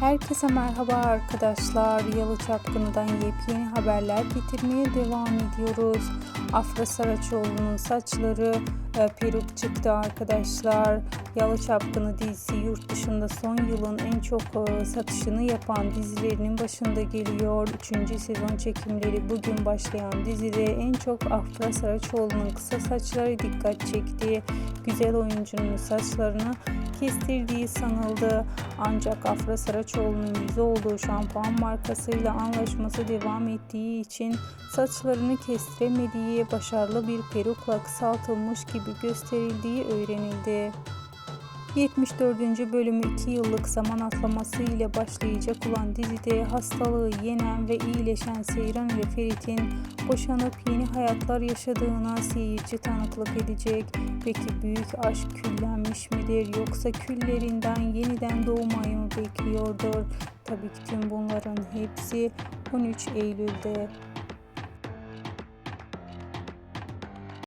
Herkese merhaba arkadaşlar. Yalı Çapkını'dan yepyeni haberler getirmeye devam ediyoruz. Afra Saraçoğlu'nun saçları e, peruk çıktı arkadaşlar. Yalı Çapkını dizisi yurt dışında son yılın en çok e, satışını yapan dizilerinin başında geliyor. Üçüncü sezon çekimleri bugün başlayan dizide en çok Afra Saraçoğlu'nun kısa saçları dikkat çekti. Güzel oyuncunun saçlarını kestirdiği sanıldı. Ancak Afra Saraçoğlu'nun yüzü olduğu şampuan markasıyla anlaşması devam ettiği için saçlarını kestiremediği başarılı bir perukla kısaltılmış gibi gösterildiği öğrenildi. 74. bölümü 2 yıllık zaman atlaması ile başlayacak olan dizide hastalığı yenen ve iyileşen Seyran ile Ferit'in boşanıp yeni hayatlar yaşadığına seyirci tanıklık edecek. Peki büyük aşk küllenmiş midir yoksa küllerinden yeniden doğmayı mı bekliyordur? Tabii ki tüm bunların hepsi 13 Eylül'de